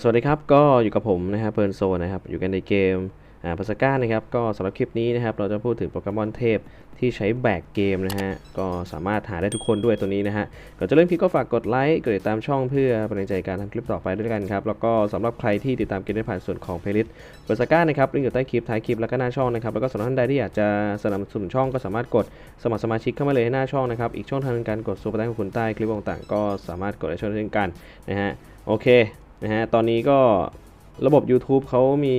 สวัสดีครับ ก็อยู่กับผมนะครับเพิร์นโซนะครับ อยู่กันในเกมอ่าพัสก้านะครับ ก็สำหรับคลิปนี้นะครับ เราจะพูดถึงโปเกมอนเทพที่ใช้แบกเกมนะฮะ ก็สามารถหาได้ทุกคนด้วยตัวนี้นะฮะ ก่อนจะเริ่มคลิปก็ฝากกดไลค์ กดติดตามช่องเพื่อเป็นกำลังใจการทำคลิปต่อไปด้วยกันครับ แล้วก็สำหรับใครที่ติดตามเกมได้ผ่านส่วนของเพลย์ลิสต์พัสก้านะครับลิงก์อยู่ใต้คลิปท้ายคลิปแล้วก็หน้าช่องนะครับ แล้วก็สำหรับท่านใดที่อยากจะสนับสนุนช่องก็สามารถกดสมัครสมาชิกเข้ามาเลยให้หน้าช่องนะครับ อีกช่องทางการกดซูเปอร์แตงของคุณใต้คลิปต่างๆ ก็สามารถกดได้ช่วยเช่นกันนะฮะ โอเค นะฮะตอนนี้ก็ระบบ YouTube เขามี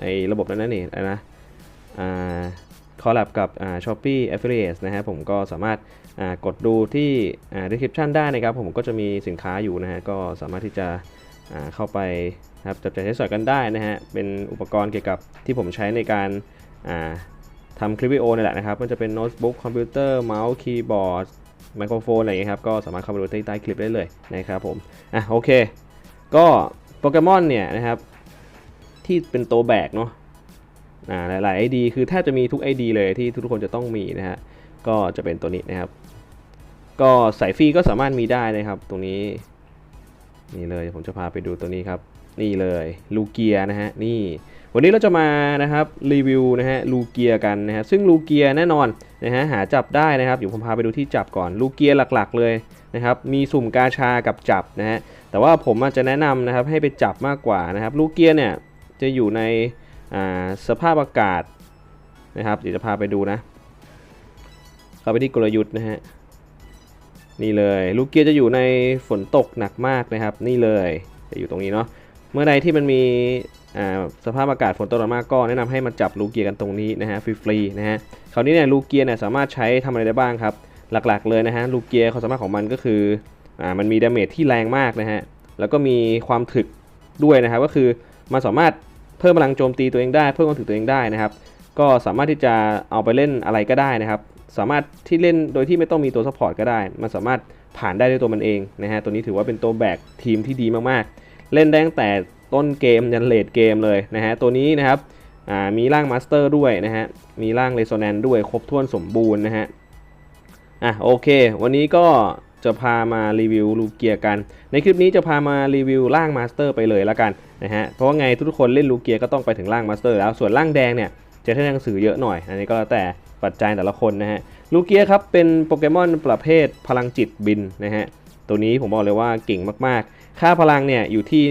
ไอ้ระบบนั้นนะนี่อะไรนะอ่าคอลแลบกับอ่า Shopee Affiliate นะฮะผมก็สามารถอ่ากดดูที่อ่า description ได้นะครับ ผมก็จะมีสินค้าอยู่นะฮะก็สามารถที่จะอ่าเข้าไปครับจับจ่ายใช้สอยกันได้นะฮะเป็นอุปกรณ์เกี่ยวกับที่ผมใช้ในการอ่าทำคลิปวิดีโอนี่แหละนะครับ มันจะเป็นโน้ตบุ๊กคอมพิวเตอร์เมาส์คีย์บอร์ดไมโครโฟนอะไรอย่างเงี้ยครับ ก็สามารถเข้ามาดูใต้ใต้คลิปได้เลยนะครับผม อะโอเค ก็โปเกมอนเนี่ยนะครับ ที่เป็นตัวแบกเนาะอ่าหลายๆ ID คือแทบจะมีทุก ID เลยที่ทุกคนจะต้องมีนะฮะก็จะเป็นตัวนี้นะครับ ก็สายฟรีก็สามารถมีได้นะครับ ตรงนี้นี่เลยผมจะพาไปดูตัวนี้ครับ นี่เลยลูเกียนะฮะนี่ วันนี้เราจะมานะครับรีวิวนะฮะลูเกียกันนะฮะซึ่งลูเกียแน่นอนนะฮะหาจับได้นะครับเดี๋ยวผมพาไปดูที่จับก่อนลูเกียหลักๆเลยนะครับมีสุ่มกาชากับจับนะฮะ แต่ว่าผมอาจจะแนะนำนะครับให้ไปจับมากกว่านะครับ ลูกเกียเนี่ยจะอยู่ในสภาพอากาศนะครับเดี๋ยวจะพาไปดูนะ เข้าไปที่กลยุทธ์นะฮะนี่เลยลูกเกียร์จะอยู่ในฝนตกหนักมากนะครับ นี่เลยจะอยู่ตรงนี้เนาะเมื่อใดที่มันมีสภาพอากาศฝนตกหนักมากก็แนะนำให้มาจับลูกเกียร์กันตรงนี้นะฮะฟรีๆนะฮะคราวนี้เนี่ยลูกเกียร์เนี่ยสามารถใช้ทำอะไรได้บ้างครับ หลักๆเลยนะฮะลูกเกียร์ความสามารถของมันก็คือ อ่ามันมีดาเมจที่แรงมากนะฮะแล้วก็มีความถึกด้วยนะครับก็คือมันสามารถเพิ่มพลังโจมตีตัวเองได้ เพิ่มความถึกตัวเองได้นะครับ ก็สามารถที่จะเอาไปเล่นอะไรก็ได้นะครับ สามารถที่เล่นโดยที่ไม่ต้องมีตัวซัพพอร์ตก็ได้ มันสามารถผ่านได้ด้วยตัวมันเองนะฮะตัวนี้ถือว่าเป็นตัวแบกทีมที่ดีมากๆ เล่นได้ตั้งแต่ต้นเกมยันเลดเกมเลยนะฮะตัวนี้นะครับมีร่างมาสเตอร์ด้วยนะฮะมีร่างเรโซแนนด้วยครบถ้วนสมบูรณ์นะฮะอะโอเค วันนี้ก็ จะพามารีวิวลูเกียกัน ในคลิปนี้จะพามารีวิวร่างมาสเตอร์ไปเลยแล้วกันนะฮะ เพราะว่าไงทุกคนเล่นลูเกียก็ต้องไปถึงร่างมาสเตอร์แล้ว ส่วนร่างแดงเนี่ยจะใช้หนังสือเยอะหน่อย อันนี้ก็แล้วแต่ปัจจัยแต่ละคนนะฮะ ลูเกียครับเป็นโปเกมอนประเภทพลังจิตบินนะฮะ ตัวนี้ผมบอกเลยว่าเก่งมากๆ ค่าพลังเนี่ยอยู่ที่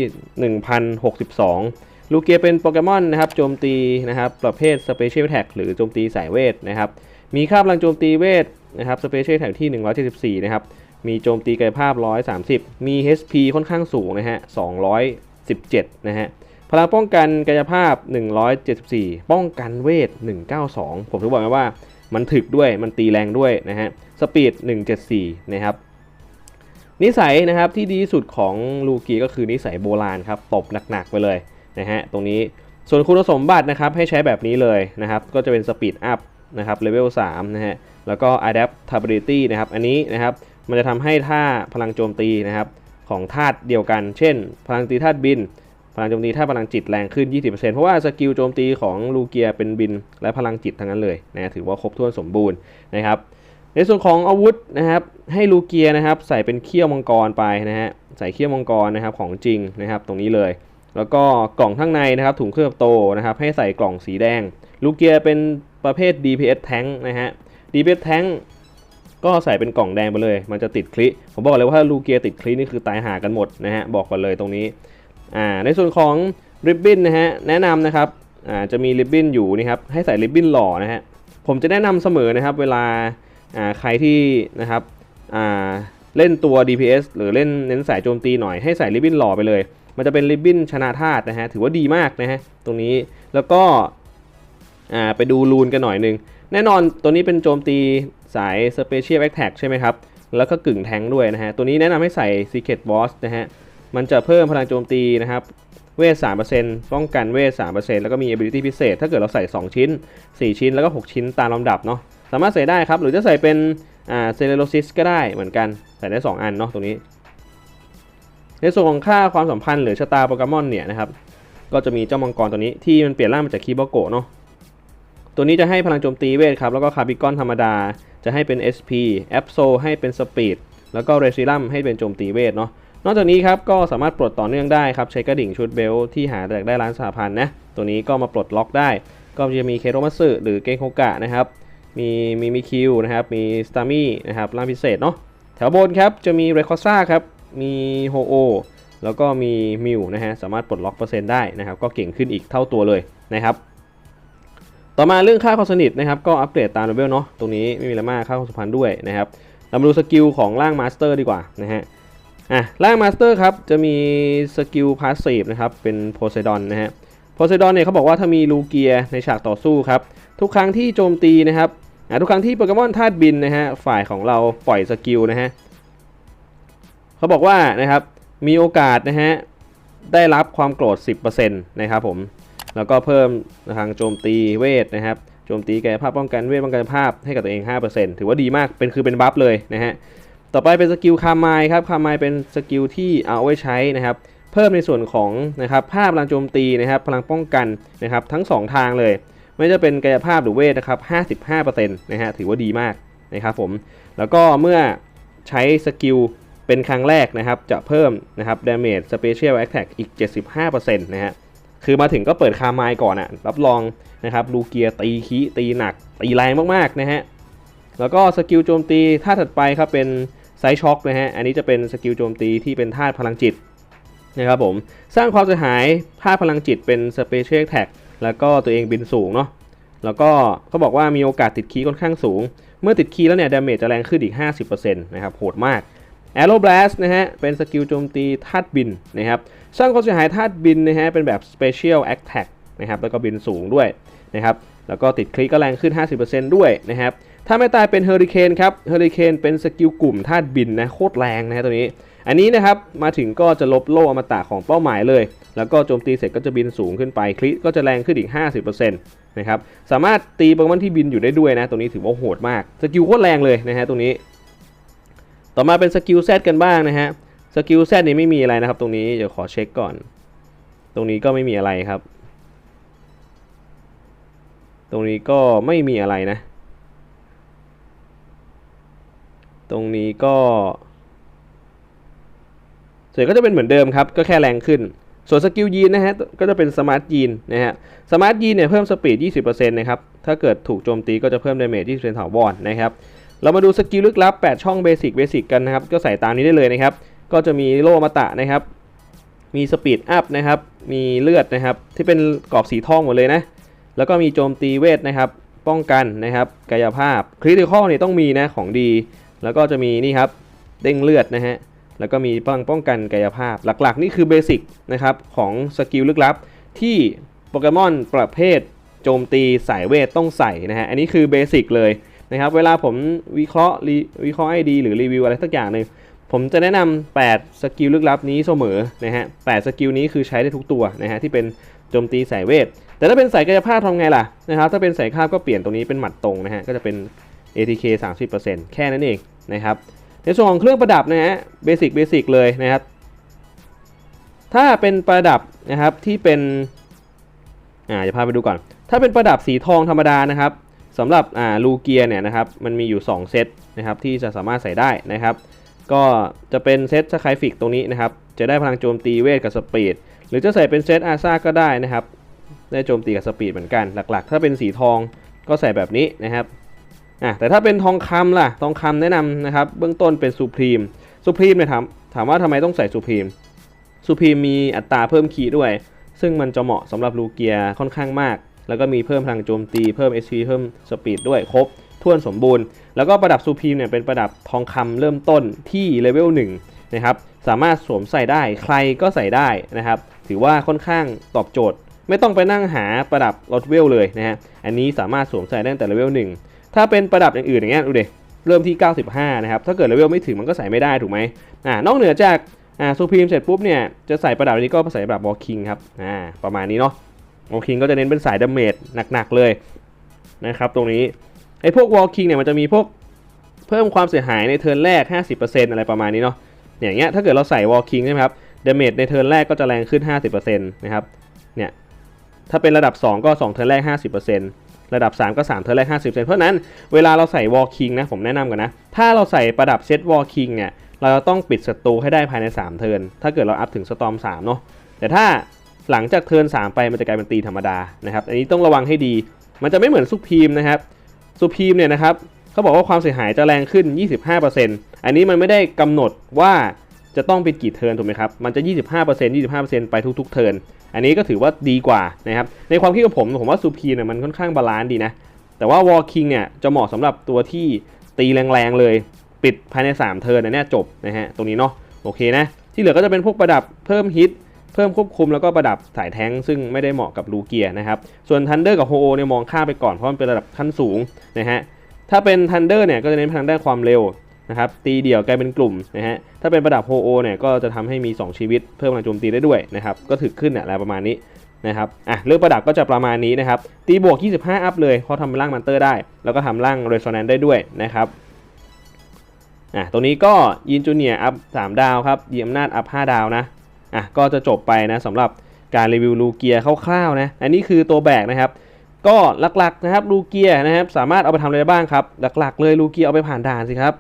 1062 ลูเกียเป็นโปเกมอนนะครับโจมตีนะครับประเภท Special Attack หรือโจมตีสายเวทนะครับ มีค่าพลังโจมตีเวทนะครับ Special Attack ที่ 174 นะครับ มีโจมตีกายภาพ 130 มี HP ค่อนข้างสูงนะฮะ 217 นะฮะ พลังป้องกันกายภาพ 174 ป้องกันเวท 192 ผมถึงบอกไงว่า มันถึกด้วย มันตีแรงด้วยนะฮะ สปีด 174 นะครับ นิสัยนะครับที่ดีสุดของลูกีก็คือนิสัยโบราณครับ ตบหนักๆไปเลยนะฮะ ตรงนี้ ส่วนคุณสมบัตินะครับให้ใช้แบบนี้เลยนะครับ ก็จะเป็นสปีดอัพนะครับ เลเวล 3 นะฮะ แล้วก็ adaptability นะครับ อันนี้นะครับ มันจะทำให้ท่าพลังโจมตีนะครับของธาตุเดียวกัน เช่น พลังตีธาตุบิน พลังโจมตีธาตุพลังจิตแรงขึ้น 20%เพราะว่าสกิลโจมตีของลูเกียเป็นบินและพลังจิตทั้งนั้นเลยนะถือว่าครบถ้วนสมบูรณ์นะครับ ในส่วนของอาวุธนะครับให้ลูเกียนะครับใส่เป็นเขี้ยวมังกรไปนะฮะใส่เขี้ยวมังกรนะครับของจริงนะครับตรงนี้เลย แล้วก็กล่องข้างในนะครับถุงเคลือบโตนะครับให้ใส่กล่องสีแดง ลูเกียเป็นประเภท DPS tank นะฮะ DPS tank ก็ใส่เป็นกล่องแดงไปเลย มันจะติดคลิผมบอกเลยว่าถ้าลูเกียติดคลินี่คือตายหากันหมดนะฮะบอกก่อนเลยตรงนี้อ่าในส่วนของริบบิ้นนะฮะแนะนำนะครับอ่าจะมีริบบิ้นอยู่นี่ครับให้ใส่ริบบิ้นหล่อนะฮะผมจะแนะนำเสมอนะครับเวลาอ่าใครที่นะครับอ่าเล่นตัว DPS หรือเล่นเน้นสายโจมตีหน่อยให้ใส่ริบบิ้นหล่อไปเลย มันจะเป็นริบบิ้นชนะธาตุนะฮะถือว่าดีมากนะฮะตรงนี้แล้วก็อ่าไปดูรูนกันหน่อยนึง แน่นอนตัวนี้เป็นโจมตีสาย Special Attack ใช่ไหมครับ แล้วก็กึ่งแทงด้วยนะฮะ ตัวนี้แนะนำให้ใส่ Secret Boss นะฮะ มันจะเพิ่มพลังโจมตีนะครับ เวท 3%ป้องกันเวท 3%แล้วก็มี ability พิเศษ ถ้าเกิดเราใส่ 2 ชิ้น 4 ชิ้นแล้วก็ 6 ชิ้นตามลำดับเนาะ สามารถใส่ได้ครับ หรือจะใส่เป็นอ่าเซเลโรซิสก็ได้เหมือนกัน ใส่ได้ 2 อันเนาะตรงนี้ ในส่วนของค่าความสัมพันธ์หรือชะตาโปเกมอนเนี่ยนะครับ ก็จะมีเจ้ามังกรตัวนี้ที่มันเปลี่ยนร่างมาจากคีบโกะเนาะ ตัวนี้จะให้พลังโจมตีเวทครับแล้วก็คาร์บิกอนธรรมดาจะให้เป็น SP แอปโซให้เป็นสปีดแล้วก็เรซิลัมให้เป็นโจมตีเวทเนาะนอกจากนี้ครับก็สามารถปลดต่อเนื่องได้ครับใช้กระดิ่งชุดเบลที่หาจากได้ร้านสหพันธ์นะตัวนี้ก็มาปลดล็อกได้ ก็จะมีเคโรมัสึหรือเกงโคกะนะครับมีมีมีคิวนะครับมีสตามี่นะครับร่างพิเศษเนาะแถวบนครับจะมีเรคอซ่าครับมีโฮโอแล้วก็มีมิวนะฮะสามารถปลดล็อกเปอร์เซ็นต์ได้นะครับก็เก่งขึ้นอีกเท่าตัวเลยนะครับ ต่อมาเรื่องค่าความสนิทนะครับก็อัปเกรดตามเลเวลเนาะตรงนี้ไม่มีอะไรมากค่าความสัมพันธ์ด้วยนะครับเรามาดูสกิลของร่างมาสเตอร์ดีกว่านะฮะอะร่างมาสเตอร์ครับจะมีสกิลพาสซีฟนะครับเป็นโพไซดอนนะฮะโพไซดอนเนี่ยเขาบอกว่าถ้ามีลูเกียในฉากต่อสู้ครับทุกครั้งที่โจมตีนะครับอะทุกครั้งที่โปเกมอนธาตุบินนะฮะฝ่ายของเราปล่อยสกิลนะฮะเขาบอกว่านะครับมีโอกาสนะฮะได้รับความโกรธ 10%นะครับผม แล้วก็เพิ่มทางโจมตีเวทนะครับโจมตีกายภาพป้องกันเวทป้องกันภาพให้กับตัวเอง 5%ถือว่าดีมากเป็นคือเป็นบัฟเลยนะฮะต่อไปเป็นสกิลคามายครับคามายเป็นสกิลที่เอาไว้ใช้นะครับเพิ่มในส่วนของนะครับภาพพลังโจมตีนะครับพลังป้องกันนะครับทั้ง 2 ทางเลย ไม่จะเป็นกายภาพหรือเวทนะครับ55%นะฮะถือว่าดีมากนะครับผมแล้วก็เมื่อใช้สกิลเป็นครั้งแรกนะครับจะเพิ่มนะครับ damage special attack อีก 75%นะฮะ คือมาถึงก็เปิดคาไมก่อนอะรับรองนะครับลูเกียร์ตีคีตีหนัก ตีแรงมากๆนะฮะแล้วก็สกิลโจมตีท่าถัดไปครับเป็นไซช็อคนะฮะอันนี้จะเป็นสกิลโจมตีที่เป็นธาพลังจิตนะครับผมสร้างความเสียหายธาพลังจิตเป็นสเปเชียลแท็กแล้วก็ตัวเองบินสูงเนาะแล้วก็เขาบอกว่ามีโอกาสติดคีย์ค่อนข้างสูง เมื่อติดคีย์แล้วเนี่ยดาเมจจะแรงขึ้นอีก 50%นะครับโหดมาก Arrow Blast นะฮะ เป็นสกิลโจมตีธาตุบินนะครับสร้างความเสียหายธาตุบินนะฮะ เป็นแบบ Special Attack นะครับ แล้วก็บินสูงด้วยนะครับ แล้วก็ติดคลิกก็แรงขึ้น 50%ด้วยนะครับ ถ้าไม่ตายเป็นเฮอริเคนครับ เฮอริเคนเป็นสกิลกลุ่มธาตุบินนะ โคตรแรงนะฮะตัวนี้ อันนี้นะครับ มาถึงก็จะลบโล่อมตะของเป้าหมายเลย แล้วก็โจมตีเสร็จก็จะบินสูงขึ้นไป คลิกก็จะแรงขึ้นอีก 50%นะครับ สามารถตีโปเกมอนที่บินอยู่ได้ด้วยนะตรงนี้ถือว่าโหดมาก สกิลโคตรแรงเลยนะฮะตรงนี้ ต่อมาเป็นสกิล Z กันบ้างนะฮะสกิล Z นี่ไม่มีอะไรนะครับ ตรงนี้เดี๋ยวขอเช็คก่อน ตรงนี้ก็ไม่มีอะไรครับ ตรงนี้ก็ไม่มีอะไรนะ ตรงนี้ก็ส่วนก็จะเป็นเหมือนเดิมครับ ก็แค่แรงขึ้น ส่วนสกิลยีนนะฮะ ก็จะเป็นสมาร์ทยีนนะฮะ สมาร์ทยีนเนี่ยเพิ่มสปีด 20%นะครับ ถ้าเกิดถูกโจมตีก็จะเพิ่มดาเมจ20%ถาวรนะครับ เรามาดูสกิลลึกลับ 8 ช่องเบสิกเบสิกกันนะครับ ก็ใส่ตามนี้ได้เลยนะครับ ก็จะมีโลมาตะนะครับ มีสปีดอัพนะครับ มีเลือดนะครับ ที่เป็นกรอบสีทองหมดเลยนะ แล้วก็มีโจมตีเวทนะครับ ป้องกันนะครับ กายภาพ คริติคอลเนี่ยต้องมีนะของดี แล้วก็จะมีนี่ครับ เด้งเลือดนะฮะ แล้วก็มีป้องป้องกันกายภาพ หลักๆ นี่คือเบสิกนะครับของสกิลลึกลับที่โปเกมอนประเภทโจมตีสายเวทต้องใส่นะฮะ อันนี้คือเบสิกเลย นะครับเวลาผมวิเคราะห์วิเคราะห์ไอดีหรือรีวิวอะไรสักอย่างหนึ่งผมจะแนะนำ8สกิลลึกลับนี้เสมอนะฮะ8สกิลนี้คือใช้ได้ทุกตัวนะฮะที่เป็นโจมตีสายเวท แต่ถ้าเป็นสายกายภาพทำไงล่ะนะครับถ้าเป็นสายคาบก็เปลี่ยนตรงนี้เป็นหมัดตรงนะฮะก็จะเป็น ATK 30%แค่นั้นเองนะครับในส่วนของเครื่องประดับนะฮะเบสิกเบสิกเลยนะครับถ้าเป็นประดับนะครับที่เป็นอ่าจะพาไปดูก่อน ถ้าเป็นประดับสีทองธรรมดานะครับ สำหรับอ่าลูเกียเนี่ยนะครับมันมีอยู่ 2 เซตนะครับที่จะสามารถใส่ได้นะครับ ก็จะเป็นเซตสกายฟิกตรงนี้นะครับ จะได้พลังโจมตีเวทกับสปีดหรือจะใส่เป็นเซตอาซาก็ได้นะครับ ได้โจมตีกับสปีดเหมือนกันหลักๆ ถ้าเป็นสีทองก็ใส่แบบนี้นะครับอะแต่ถ้าเป็นทองคำล่ะทองคำแนะนำนะครับ เบื้องต้นเป็นซูพรีมซูพรีมเนี่ยถามถามว่าทำไมต้องใส่ซูพรีมซูพรีมมีอัตราเพิ่มคีย์ด้วย ซึ่งมันจะเหมาะสำหรับลูเกียค่อนข้างมาก แล้วก็มีเพิ่มพลังโจมตีเพิ่ม SP เพิ่มสปีดด้วยครบถ้วนสมบูรณ์ แล้วก็ประดับซูพีมเนี่ยเป็นประดับทองคำเริ่มต้นที่เลเวล1นะครับสามารถสวมใส่ได้ใครก็ใส่ได้นะครับ ถือว่าค่อนข้างตอบโจทย์ ไม่ต้องไปนั่งหาประดับลดเวลเลยนะฮะอันนี้สามารถสวมใส่ได้แต่เลเวล1ถ้าเป็นประดับอย่างอื่นอย่างเงี้ยดูดิเริ่มที่ 95 นะครับ ถ้าเกิดเลเวลไม่ถึงมันก็ใส่ไม่ได้ถูกไหมอ่านอกเหนือจากอ่าซูพีมเสร็จปุ๊บเนี่ยจะใส่ประดับอันนี้ก็ใส่ประดับวอลคิงครับอ่าประมาณนี้เนาะ วอลคิงก็จะเน้นเป็นสายดาเมจหนักๆเลยนะครับตรงนี้ไอ้พวกวอลคิงเนี่ยมันจะมีพวกเพิ่มความเสียหายในเทิร์นแรก 50%อะไรประมาณนี้เนาะอย่างเงี้ยถ้าเกิดเราใส่วอลคิงใช่ไหมครับดาเมจในเทิร์นแรกก็จะแรงขึ้น 50%นะครับเนี่ยถ้าเป็นระดับ 2 ก็ 2 เทิร์นแรก 50%ระดับ 3 ก็ 3 เทิร์นแรก 50%เพราะนั้นเวลาเราใส่วอลคิงนะผมแนะนำกันนะ ถ้าเราใส่ประดับเซตวอลคิงเนี่ยเราจะต้องปิดศัตรูให้ได้ภายใน 3 เทิร์นถ้าเกิดเราอัพถึงสตอม3เนาะแต่ถ้า หลังจากเทิร์น3ไปมันจะกลายเป็นตีธรรมดานะครับ อันนี้ต้องระวังให้ดี มันจะไม่เหมือนซุปพีมนะครับซุปพีมเนี่ยนะครับเขาบอกว่าความเสียหายจะแรงขึ้น 25%อันนี้มันไม่ได้กำหนดว่าจะต้องเป็นกี่เทิร์นถูกไหมครับ มันจะ 25% 25%ไปทุกๆเทิร์น อันนี้ก็ถือว่าดีกว่านะครับ ในความคิดของผม ผมว่าซูพีเนี่ยมันค่อนข้างบาลานซ์ดีนะ แต่ว่าวอลคิงเนี่ยจะเหมาะสำหรับตัวที่ตีแรงๆเลย ปิดภายใน 3 เทิร์นนะเนี่ยจบนะฮะ ตรงนี้เนาะ โอเคนะ ที่เหลือก็จะเป็นพวกประดับเพิ่มฮิต เพิ่มควบคุมแล้วก็ประดับสายแท้งซึ่งไม่ได้เหมาะกับลูเกียนะครับ ส่วนทันเดอร์กับโฮโอเนี่ยมองข้ามไปก่อนเพราะมันเป็นระดับขั้นสูงนะฮะ ถ้าเป็นทันเดอร์เนี่ยก็จะเน้นทางด้านความเร็วนะครับตีเดี่ยวกลายเป็นกลุ่มนะฮะ ถ้าเป็นประดับโฮโอเนี่ยก็จะทำให้มี 2 ชีวิตเพิ่มพลังโจมตีได้ด้วยนะครับ ก็ถึกขึ้นเนี่ยอะไรประมาณนี้นะครับ อะเรื่องประดับก็จะประมาณนี้นะครับ ตีบวก 25 อัพเลยเพราะทำร่างมันเตอร์ได้ แล้วก็ทำร่างเรโซแนนได้ด้วยนะครับอะตรงนี้ก็ยินจูเนียอัพ3ดาวครับยีอำนาจอัพ5ดาวนะ อะก็จะจบไปนะสำหรับการรีวิวลูเกียคร่าวๆนะอันนี้คือตัวแบกนะครับก็หลักๆนะครับลูเกียนะครับสามารถเอาไปทำอะไรได้บ้างครับ หลักๆ เลยลูเกียเอาไปผ่านด่านสิครับ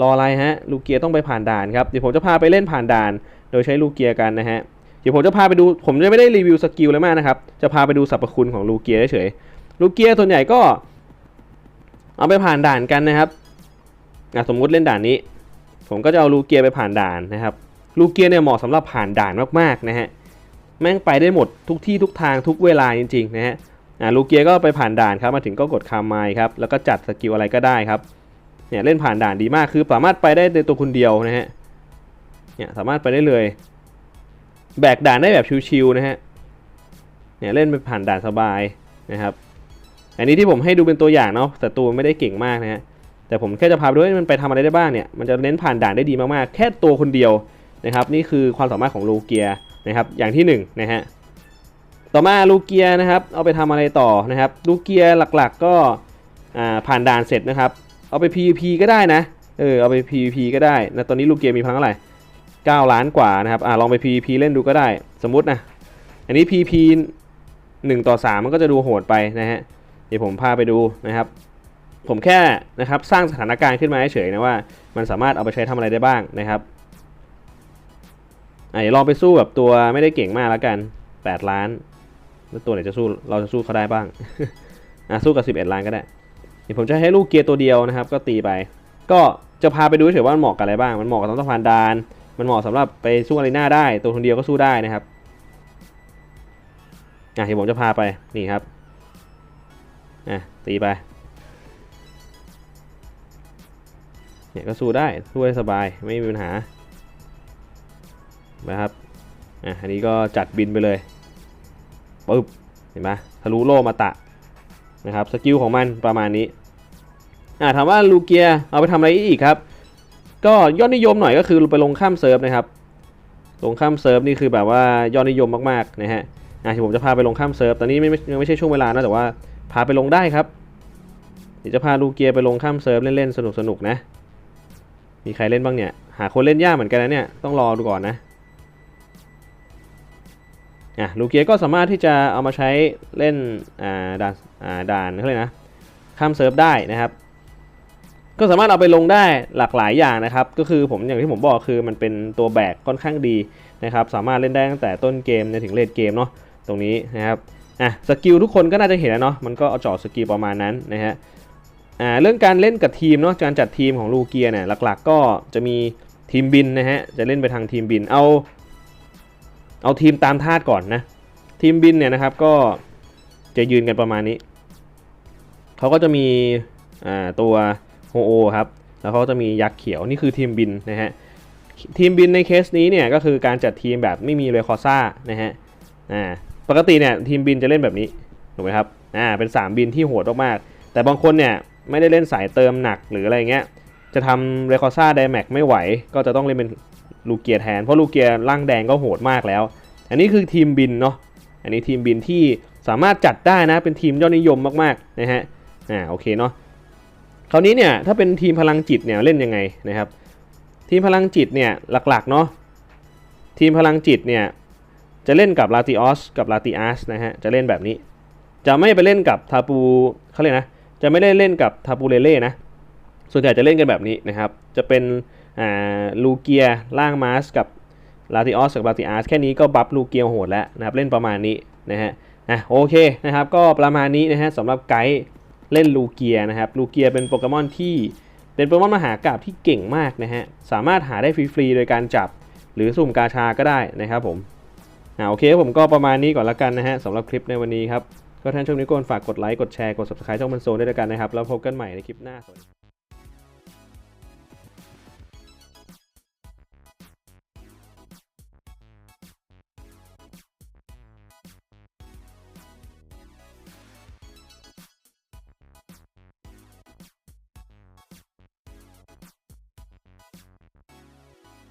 รออะไรฮะลูเกียต้องไปผ่านด่านครับเดี๋ยวผมจะพาไปเล่นผ่านด่าน โดยใช้ลูเกียกันนะฮะเดี๋ยวผมจะพาไปดูผมจะไม่ได้รีวิวสกิลเลยมากนะครับจะพาไปดูสรรพคุณของลูเกียเฉยๆลูเกียส่วนใหญ่ก็ เอาไปผ่านด่านกันนะครับสมมุติเล่นด่านนี้ ผมก็จะเอาลูเกียไปผ่านด่านนะครับ ลูเกียเนี่ยเหมาะสำหรับผ่านด่านมากๆนะฮะแม่งไปได้หมดทุกที่ทุกทางทุกเวลาจริงๆนะฮะอ่าลูเกียก็ไปผ่านด่านครับมาถึงก็กดคามไมค์ครับแล้วก็จัดสกิลอะไรก็ได้ครับเนี่ยเล่นผ่านด่านดีมากคือสามารถไปได้ในตัวคนเดียวนะฮะเนี่ยสามารถไปได้เลย แบกด่านได้แบบชิวๆนะฮะเนี่ยเล่นไปผ่านด่านสบายนะครับ อันนี้ที่ผมให้ดูเป็นตัวอย่างเนาะแต่ตัวไม่ได้เก่งมากนะฮะแต่ผมแค่จะพาไปด้วยมันไปทำอะไรได้บ้างเนี่ยมันจะเน้นผ่านด่านได้ดีมากๆ แค่ตัวคนเดียว นะครับนี่คือความสามารถของลูเกียนะครับอย่างที่หนึ่งนะฮะต่อมาลูเกียนะครับเอาไปทำอะไรต่อนะครับลูเกียหลักๆก็อ่าผ่านด่านเสร็จนะครับเอาไป PVP ก็ได้นะเออเอาไป PVP ก็ได้นะตอนนี้ลูเกมมีพังเท่าไหร่9ล้านกว่านะครับอ่าลองไป PVP เล่นดูก็ได้สมมุตินะอันนี้ PVP 1 ต่อ 3 มันก็จะดูโหดไปนะฮะเดี๋ยวผมพาไปดูนะครับ ผมแค่นะครับสร้างสถานการณ์ขึ้นมาเฉยๆนะว่า มันสามารถเอาไปใช้ทำอะไรได้บ้างนะครับ อะเดี๋ยวลองไปสู้แบบตัวไม่ได้เก่งมากแล้วกัน 8 ล้านแล้วตัวไหนจะสู้เราจะสู้เขาได้บ้างอะสู้กับ 11 ล้านก็ได้เดี๋ยวผมจะให้ลูกเกียร์ตัวเดียวนะครับ ก็ตีไป ก็จะพาไปดูเฉยๆว่ามันเหมาะกับอะไรบ้าง มันเหมาะกับต้องสะพานดาน มันเหมาะสำหรับไปสู้อารีนาได้ ตัวคนเดียวก็สู้ได้นะครับอะเดี๋ยวผมจะพาไปนี่ครับอะตีไปเนี่ยก็สู้ได้สู้ได้สบายไม่มีปัญหา นะครับอะอันนี้ก็จัดบินไปเลยปึ๊บเห็นไหมทะลุโลมาตะนะครับสกิลของมันประมาณนี้อ่าถามว่าลูเกียเอาไปทำอะไรอีกครับ ก็ยอดนิยมหน่อยก็คือไปลงข้ามเซิร์ฟนะครับ ลงข้ามเซิร์ฟนี่คือแบบว่ายอดนิยมมากๆนะฮะอ่าที่ผมจะพาไปลงข้ามเซิร์ฟตอนนี้ไม่ยังไม่ใช่ช่วงเวลานะแต่ว่าพาไปลงได้ครับเดี๋ยวจะพาลูเกียไปลงข้ามเซิร์ฟเล่นๆสนุกๆนะ มีใครเล่นบ้างเนี่ย หาคนเล่นยากเหมือนกันนะเนี่ยต้องรอดูก่อนนะ อะลูเกียก็สามารถที่จะเอามาใช้เล่นอ่าด่านอ่าด่านเขาเลยกนะข้ามเซิร์ฟได้นะครับ ก็สามารถเอาไปลงได้หลากหลายอย่างนะครับ ก็คือผมอย่างที่ผมบอกคือมันเป็นตัวแบกค่อนข้างดีนะครับ สามารถเล่นได้ตั้งแต่ต้นเกมจนถึงเลดเกมเนาะตรงนี้นะครับอะสกิลทุกคนก็น่าจะเห็นแล้วเนาะมันก็เอาจอดสกิลประมาณนั้นนะฮะอ่าเรื่องการเล่นกับทีมเนาะการจัดทีมของลูเกียเนี่ยหลักๆ ก็จะมีทีมบินนะฮะจะเล่นไปทางทีมบินเอา เอาทีมตามธาตุก่อนนะ ทีมบินเนี่ยนะครับก็จะยืนกันประมาณนี้ เขาก็จะมีอ่าตัวโฮโอครับ แล้วเขาจะมียักษ์เขียวนี่คือทีมบินนะฮะ ทีมบินในเคสนี้เนี่ยก็คือการจัดทีมแบบไม่มีเรคอซ่านะฮะ อ่า ปกติเนี่ยทีมบินจะเล่นแบบนี้ถูกไหมครับ อ่า เป็น 3 บินที่โหดมากๆ แต่บางคนเนี่ยไม่ได้เล่นสายเติมหนักหรืออะไรเงี้ย จะทำเรคอซ่าไดแม็กไม่ไหว ก็จะต้องเล่นเป็น ลูเกียแทน เพราะลูเกียร่างแดงก็โหดมากแล้ว อันนี้คือทีมบินเนาะอันนี้ทีมบินที่สามารถจัดได้นะเป็นทีมยอดนิยมมากๆนะฮะอ่าโอเคเนาะคราวนี้เนี่ยถ้าเป็นทีมพลังจิตเนี่ยเล่นยังไงนะครับทีมพลังจิตเนี่ยหลักๆเนาะทีมพลังจิตเนี่ยจะเล่นกับลาติออสกับลาติอัสนะฮะจะเล่นแบบนี้ จะไม่ไปเล่นกับทาปูเขาเรียกนะจะไม่ได้เล่นกับทาปูเลเล่นะส่วนใหญ่จะเล่นกันแบบนี้นะครับ จะเป็น ลูเกียล่างมาสกับลาติออสกับลาติอาร์สแค่นี้ก็บัฟลูเกียโหดแล้วนะครับเล่นประมาณนี้นะฮะอะโอเคนะครับก็ประมาณนี้นะฮะสำหรับไกด์เล่นลูเกียนะครับลูเกียเป็นโปเกมอนที่เป็นโปเกมอนมหากราบที่เก่งมากนะฮะสามารถหาได้ฟรีๆโดยการจับหรือสุ่มกาชาก็ได้นะครับผมอ่าโอเคผมก็ประมาณนี้ก่อนละกันนะฮะสำหรับคลิปในวันนี้ครับก็ท่านชมนี้ก็ฝากกดไลค์กดแชร์กด subscribe ช่องมันโซนด้วยละกันนะครับแล้วพบกันใหม่ในคลิปหน้าสวัสดี